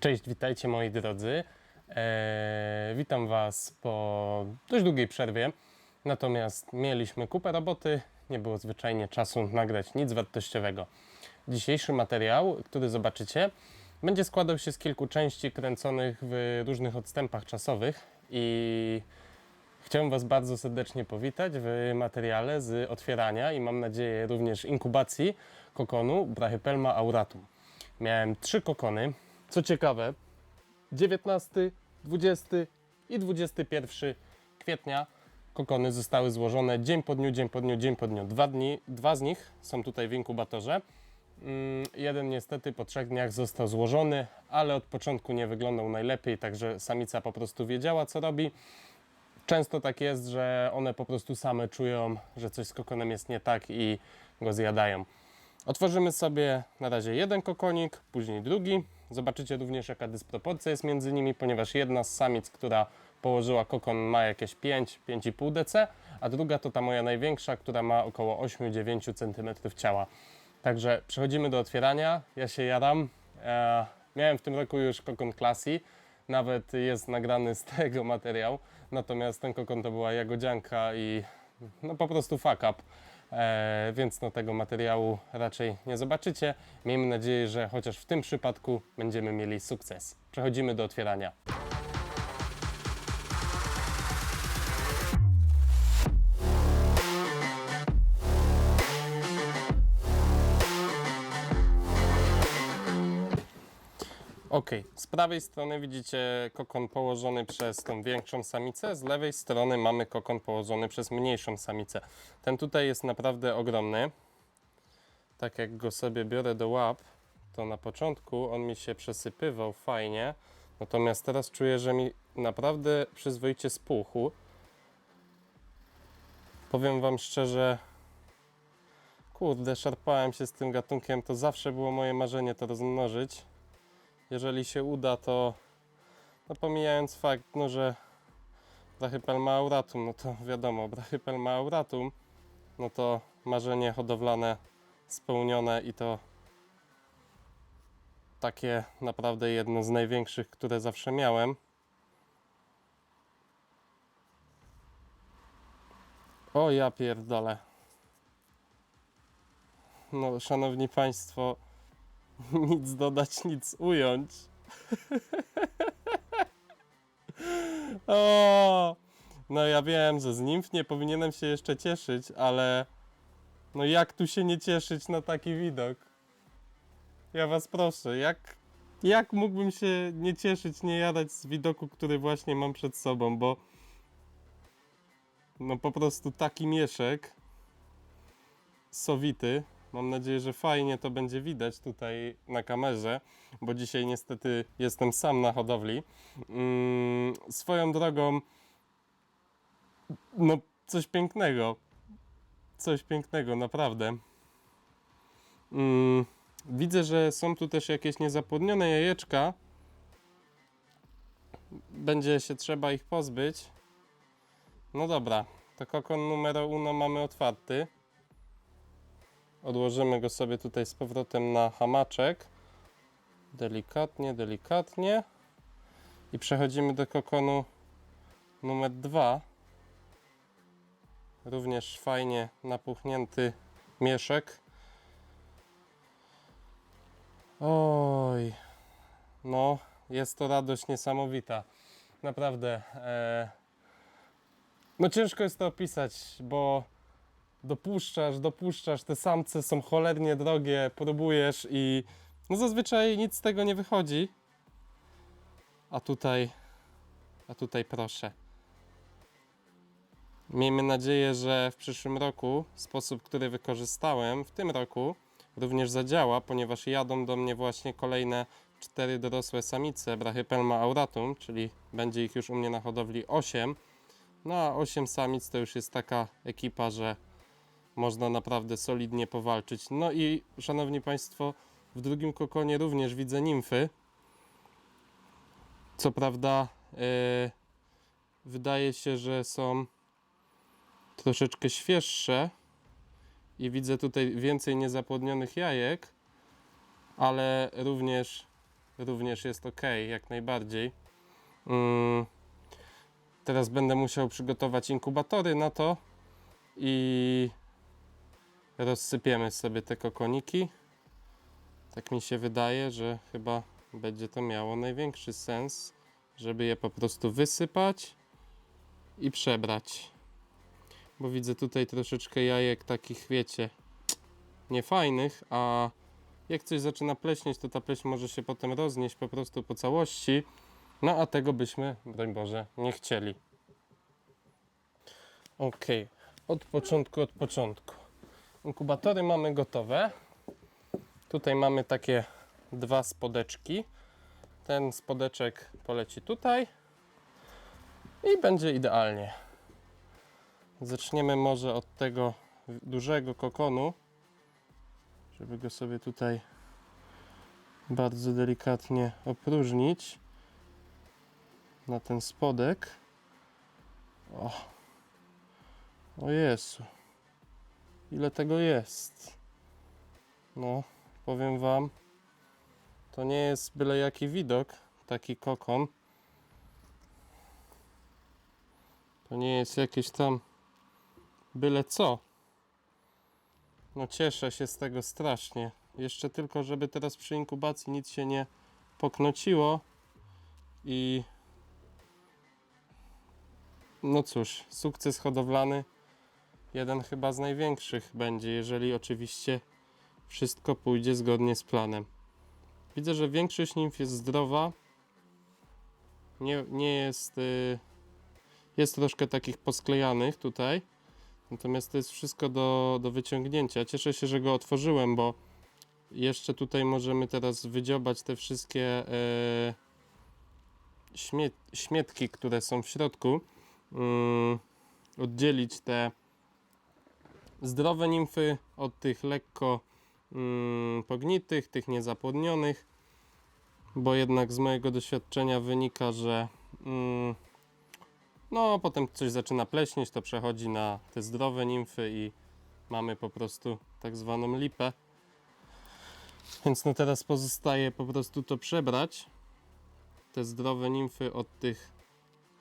Cześć, witajcie moi drodzy. Eee, witam Was po dość długiej przerwie. Natomiast mieliśmy kupę roboty, nie było zwyczajnie czasu nagrać nic wartościowego. Dzisiejszy materiał, który zobaczycie, będzie składał się z kilku części kręconych w różnych odstępach czasowych i Chciałem Was bardzo serdecznie powitać w materiale z otwierania i mam nadzieję również inkubacji kokonu Brachypelma auratum. Miałem trzy kokony. Co ciekawe, 19, 20 i 21 kwietnia kokony zostały złożone dzień po dniu, dzień po dniu, dzień po dniu. Dwa, dni, dwa z nich są tutaj w inkubatorze. Mm, Jeden niestety po trzech dniach został złożony, ale od początku nie wyglądał najlepiej, także samica po prostu wiedziała co robi. Często tak jest, że one po prostu same czują, że coś z kokonem jest nie tak i go zjadają. Otworzymy sobie na razie jeden kokonik, później drugi. Zobaczycie również jaka dysproporcja jest między nimi, ponieważ jedna z samic, która położyła kokon ma jakieś 5-5,5 dc, a druga to ta moja największa, która ma około 8-9 cm ciała. Także przechodzimy do otwierania. Ja się jaram. E, miałem w tym roku już kokon Classy. Nawet jest nagrany z tego materiał. Natomiast ten kokon to była jagodzianka i no po prostu fuck up. E, więc no tego materiału raczej nie zobaczycie. Miejmy nadzieję, że chociaż w tym przypadku będziemy mieli sukces. Przechodzimy do otwierania. Ok, z prawej strony widzicie kokon położony przez tą większą samicę, z lewej strony mamy kokon położony przez mniejszą samicę. Ten tutaj jest naprawdę ogromny. Tak jak go sobie biorę do łap, to na początku on mi się przesypywał fajnie, natomiast teraz czuję, że mi naprawdę przyzwoicie spuchł. Powiem Wam szczerze, kurde, szarpałem się z tym gatunkiem, to zawsze było moje marzenie to rozmnożyć jeżeli się uda, to no pomijając fakt, no, że Brachypelma auratum, no to wiadomo, Brachypelma auratum, no to marzenie hodowlane spełnione i to takie naprawdę jedno z największych, które zawsze miałem. O ja pierdolę. No, szanowni państwo, nic dodać, nic ująć. o, no ja wiem, że z nimf nie powinienem się jeszcze cieszyć, ale no jak tu się nie cieszyć na taki widok? Ja was proszę, jak, jak mógłbym się nie cieszyć, nie jadać z widoku, który właśnie mam przed sobą, bo no po prostu taki mieszek sowity, Mam nadzieję, że fajnie to będzie widać tutaj na kamerze, bo dzisiaj niestety jestem sam na hodowli. Mm, swoją drogą, no coś pięknego. Coś pięknego, naprawdę. Mm, widzę, że są tu też jakieś niezapłodnione jajeczka. Będzie się trzeba ich pozbyć. No dobra, to kokon numer uno mamy otwarty. Odłożymy go sobie tutaj z powrotem na hamaczek. Delikatnie, delikatnie. I przechodzimy do kokonu numer dwa. Również fajnie napuchnięty mieszek. Oj, no, jest to radość niesamowita. Naprawdę. E... No ciężko jest to opisać, bo dopuszczasz, dopuszczasz, te samce są cholernie drogie, próbujesz i no zazwyczaj nic z tego nie wychodzi. A tutaj, a tutaj proszę. Miejmy nadzieję, że w przyszłym roku sposób, który wykorzystałem w tym roku również zadziała, ponieważ jadą do mnie właśnie kolejne cztery dorosłe samice Brachypelma auratum, czyli będzie ich już u mnie na hodowli 8. No a 8 samic to już jest taka ekipa, że można naprawdę solidnie powalczyć. No i szanowni Państwo, w drugim kokonie również widzę nimfy. Co prawda, yy, wydaje się, że są troszeczkę świeższe i widzę tutaj więcej niezapłodnionych jajek, ale również również jest ok, jak najbardziej. Mm, teraz będę musiał przygotować inkubatory na to i rozsypiemy sobie te kokoniki. Tak mi się wydaje, że chyba będzie to miało największy sens, żeby je po prostu wysypać i przebrać. Bo widzę tutaj troszeczkę jajek takich, wiecie, niefajnych, a jak coś zaczyna pleśnieć, to ta pleśń może się potem roznieść po prostu po całości. No a tego byśmy, broń Boże, nie chcieli. Ok, od początku, od początku. Inkubatory mamy gotowe. Tutaj mamy takie dwa spodeczki. Ten spodeczek poleci tutaj i będzie idealnie. Zaczniemy może od tego dużego kokonu, żeby go sobie tutaj bardzo delikatnie opróżnić na ten spodek. O, o Jezu, ile tego jest. No, powiem Wam, to nie jest byle jaki widok, taki kokon. To nie jest jakieś tam byle co. No cieszę się z tego strasznie. Jeszcze tylko, żeby teraz przy inkubacji nic się nie poknociło i no cóż, sukces hodowlany jeden chyba z największych będzie, jeżeli oczywiście wszystko pójdzie zgodnie z planem. Widzę, że większość nimf jest zdrowa. Nie, nie jest. y, Jest troszkę takich posklejanych tutaj. Natomiast to jest wszystko do, do wyciągnięcia. Cieszę się, że go otworzyłem, bo jeszcze tutaj możemy teraz wydziobać te wszystkie e, śmie śmietki, które są w środku. Mm, oddzielić te zdrowe nimfy od tych lekko mm, pognitych, tych niezapłodnionych, bo jednak z mojego doświadczenia wynika, że mm, no potem coś zaczyna pleśnieć, to przechodzi na te zdrowe nimfy i mamy po prostu tak zwaną lipę. Więc no teraz pozostaje po prostu to przebrać, te zdrowe nimfy od tych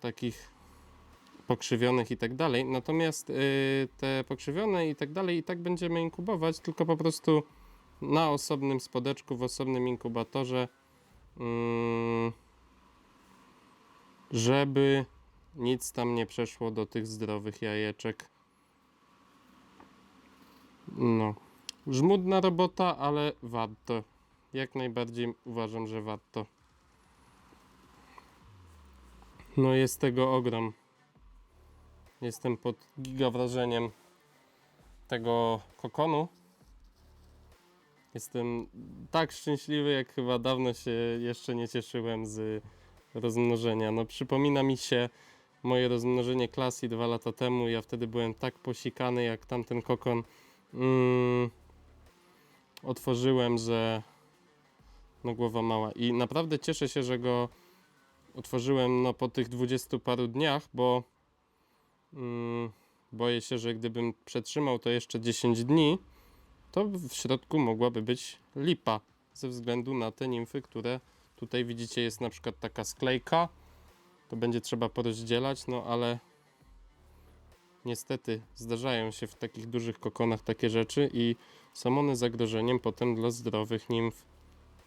takich pokrzywionych i tak dalej. Natomiast y, te pokrzywione i tak dalej i tak będziemy inkubować, tylko po prostu na osobnym spodeczku, w osobnym inkubatorze, mm, żeby nic tam nie przeszło do tych zdrowych jajeczek. No, żmudna robota, ale warto. Jak najbardziej uważam, że warto. No jest tego ogrom. Jestem pod giga wrażeniem tego kokonu. Jestem tak szczęśliwy, jak chyba dawno się jeszcze nie cieszyłem z rozmnożenia. No, przypomina mi się moje rozmnożenie klasy dwa lata temu. Ja wtedy byłem tak posikany, jak tamten kokon mm, otworzyłem, że no głowa mała. I naprawdę cieszę się, że go otworzyłem no, po tych dwudziestu paru dniach, bo boję się, że gdybym przetrzymał to jeszcze 10 dni, to w środku mogłaby być lipa. Ze względu na te nimfy, które tutaj widzicie, jest na przykład taka sklejka. To będzie trzeba porozdzielać, no ale niestety zdarzają się w takich dużych kokonach takie rzeczy i są one zagrożeniem potem dla zdrowych nimf.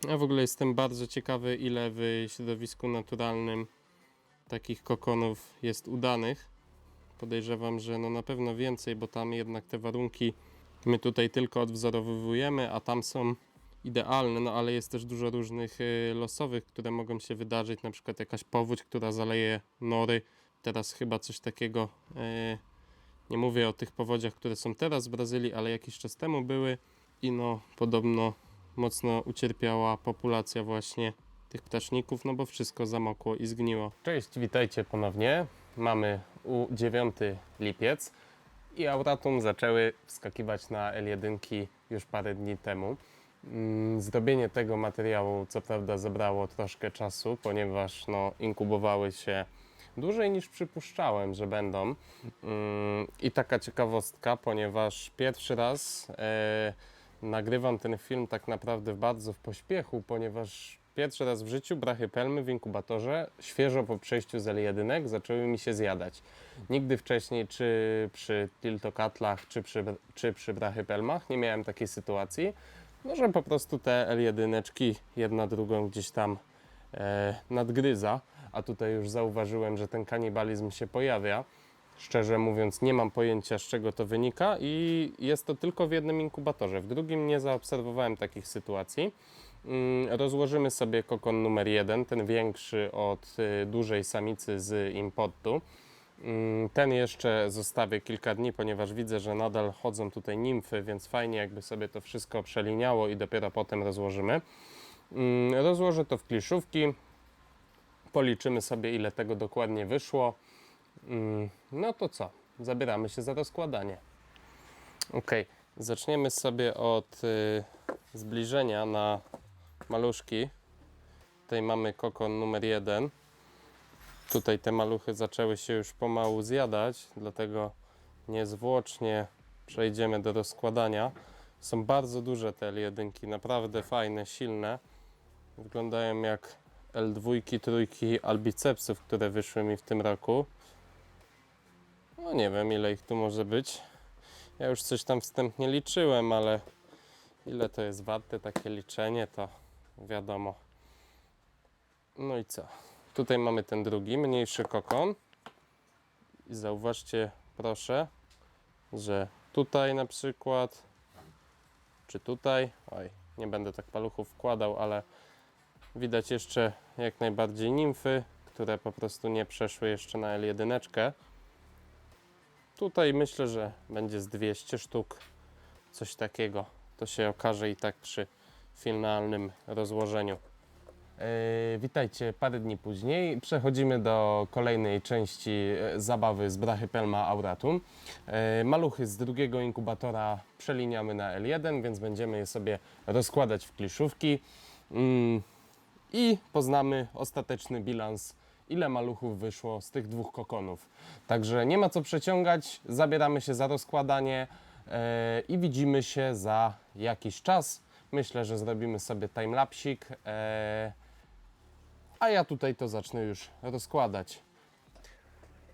Ja w ogóle jestem bardzo ciekawy, ile w środowisku naturalnym takich kokonów jest udanych podejrzewam, że no na pewno więcej, bo tam jednak te warunki my tutaj tylko odwzorowujemy, a tam są idealne, no ale jest też dużo różnych y, losowych, które mogą się wydarzyć, na przykład jakaś powódź, która zaleje nory. Teraz chyba coś takiego, y, nie mówię o tych powodziach, które są teraz w Brazylii, ale jakiś czas temu były i no podobno mocno ucierpiała populacja właśnie tych ptaczników, no bo wszystko zamokło i zgniło. Cześć, witajcie ponownie. Mamy u 9 lipiec i Auratum zaczęły wskakiwać na L1 już parę dni temu. Mm, Zrobienie tego materiału co prawda zabrało troszkę czasu, ponieważ no, inkubowały się dłużej niż przypuszczałem, że będą. Mm, I taka ciekawostka, ponieważ pierwszy raz e, nagrywam ten film tak naprawdę bardzo w pośpiechu, ponieważ Pierwszy raz w życiu brachy pelmy w inkubatorze, świeżo po przejściu z L1 zaczęły mi się zjadać. Nigdy wcześniej, czy przy tiltokatlach, czy przy, czy przy brachy pelmach, nie miałem takiej sytuacji, no, że po prostu te L1 jedna drugą gdzieś tam e, nadgryza, a tutaj już zauważyłem, że ten kanibalizm się pojawia. Szczerze mówiąc, nie mam pojęcia, z czego to wynika, i jest to tylko w jednym inkubatorze. W drugim nie zaobserwowałem takich sytuacji. Mm, Rozłożymy sobie kokon numer jeden, ten większy od y, dużej samicy z importu. Mm, Ten jeszcze zostawię kilka dni, ponieważ widzę, że nadal chodzą tutaj nimfy, więc fajnie jakby sobie to wszystko przeliniało i dopiero potem rozłożymy. Mm, Rozłożę to w kliszówki. Policzymy sobie, ile tego dokładnie wyszło. No to co? Zabieramy się za rozkładanie. Ok, zaczniemy sobie od y, zbliżenia na maluszki. Tutaj mamy kokon numer jeden. Tutaj te maluchy zaczęły się już pomału zjadać, dlatego niezwłocznie przejdziemy do rozkładania. Są bardzo duże te L1, naprawdę fajne, silne. Wyglądają jak L2, trójki albicepsów, które wyszły mi w tym roku. No nie wiem ile ich tu może być. Ja już coś tam wstępnie liczyłem, ale ile to jest warte takie liczenie, to wiadomo. No i co? Tutaj mamy ten drugi, mniejszy kokon. I zauważcie, proszę, że tutaj na przykład, czy tutaj, oj, nie będę tak paluchów wkładał, ale widać jeszcze jak najbardziej nimfy, które po prostu nie przeszły jeszcze na L1. Tutaj myślę, że będzie z 200 sztuk, coś takiego. To się okaże i tak przy finalnym rozłożeniu. E, witajcie parę dni później. Przechodzimy do kolejnej części e, zabawy z brachy Pelma Auratum. E, maluchy z drugiego inkubatora przeliniamy na L1, więc będziemy je sobie rozkładać w kliszówki mm, i poznamy ostateczny bilans, ile maluchów wyszło z tych dwóch kokonów. Także nie ma co przeciągać, zabieramy się za rozkładanie e, i widzimy się za jakiś czas. Myślę, że zrobimy sobie timelapsik. E, a ja tutaj to zacznę już rozkładać.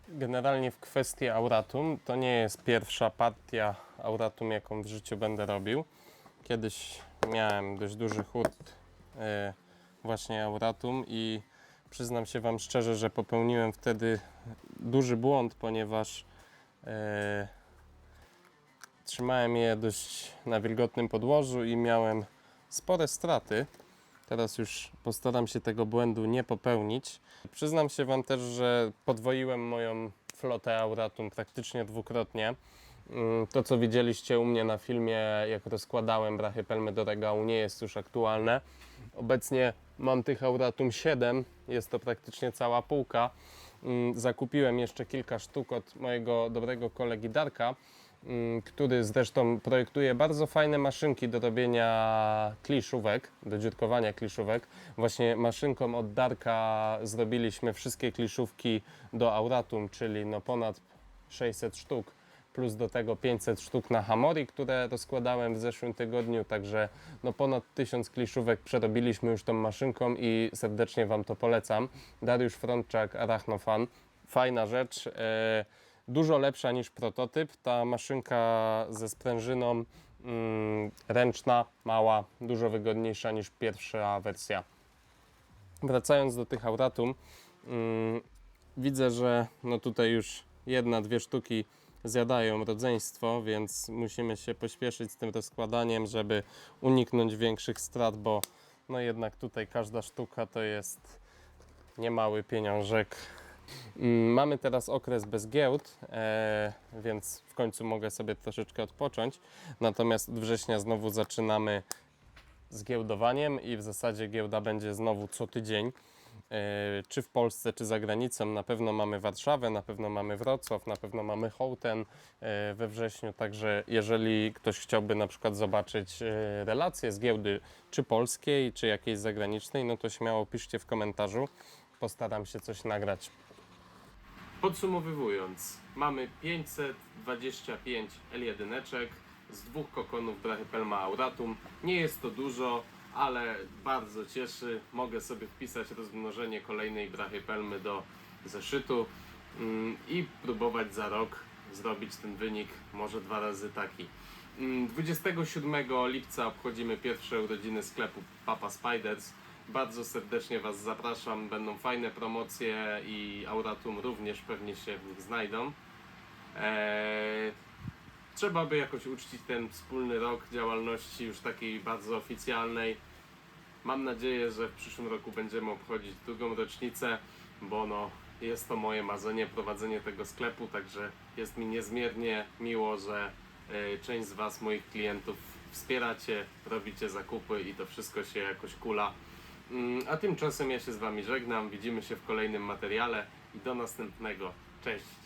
Generalnie w kwestii auratum to nie jest pierwsza partia auratum, jaką w życiu będę robił. Kiedyś miałem dość duży chód e, właśnie auratum i przyznam się Wam szczerze, że popełniłem wtedy duży błąd, ponieważ e, trzymałem je dość na wilgotnym podłożu i miałem spore straty. Teraz już postaram się tego błędu nie popełnić. Przyznam się Wam też, że podwoiłem moją flotę Auratum praktycznie dwukrotnie. Mm, To, co widzieliście u mnie na filmie, jak rozkładałem brachy pelmy do regału, nie jest już aktualne. Obecnie mam tych Auratum 7, jest to praktycznie cała półka. Mm, Zakupiłem jeszcze kilka sztuk od mojego dobrego kolegi Darka, który zresztą projektuje bardzo fajne maszynki do robienia kliszówek, do dziurkowania kliszówek. Właśnie maszynką od Darka zrobiliśmy wszystkie kliszówki do Auratum, czyli no ponad 600 sztuk, plus do tego 500 sztuk na Hamori, które rozkładałem w zeszłym tygodniu, także no ponad 1000 kliszówek przerobiliśmy już tą maszynką i serdecznie Wam to polecam. Dariusz Frączak, Arachnofan, fajna rzecz. E, dużo lepsza niż prototyp. Ta maszynka ze sprężyną mm, ręczna, mała, dużo wygodniejsza niż pierwsza wersja. Wracając do tych auratum, mm, widzę, że no tutaj już jedna, dwie sztuki zjadają rodzeństwo, więc musimy się pośpieszyć z tym rozkładaniem, żeby uniknąć większych strat, bo no jednak tutaj każda sztuka to jest niemały pieniążek. Mm, Mamy teraz okres bez giełd, e, więc w końcu mogę sobie troszeczkę odpocząć. Natomiast od września znowu zaczynamy z giełdowaniem i w zasadzie giełda będzie znowu co tydzień. E, Czy w Polsce, czy za granicą. Na pewno mamy Warszawę, na pewno mamy Wrocław, na pewno mamy Hołten e, we wrześniu. Także jeżeli ktoś chciałby na przykład zobaczyć relacje z giełdy, czy polskiej, czy jakiejś zagranicznej, no to śmiało piszcie w komentarzu. Postaram się coś nagrać. Podsumowując, mamy 525 L1 z dwóch kokonów brachypelma auratum. Nie jest to dużo, ale bardzo cieszy. Mogę sobie wpisać rozmnożenie kolejnej brachypelmy do zeszytu mm, i próbować za rok zrobić ten wynik może dwa razy taki. Mm, 27 lipca obchodzimy pierwsze urodziny sklepu Papa Spiders. Bardzo serdecznie Was zapraszam. Będą fajne promocje i Auratum również pewnie się w nich znajdą. Eee, trzeba by jakoś uczcić ten wspólny rok działalności już takiej bardzo oficjalnej. Mam nadzieję, że w przyszłym roku będziemy obchodzić drugą rocznicę, bo no, jest to moje marzenie prowadzenie tego sklepu, także jest mi niezmiernie miło, że e, część z Was, moich klientów, wspieracie, robicie zakupy i to wszystko się jakoś kula. Mm, A tymczasem ja się z Wami żegnam, widzimy się w kolejnym materiale i do następnego. Cześć!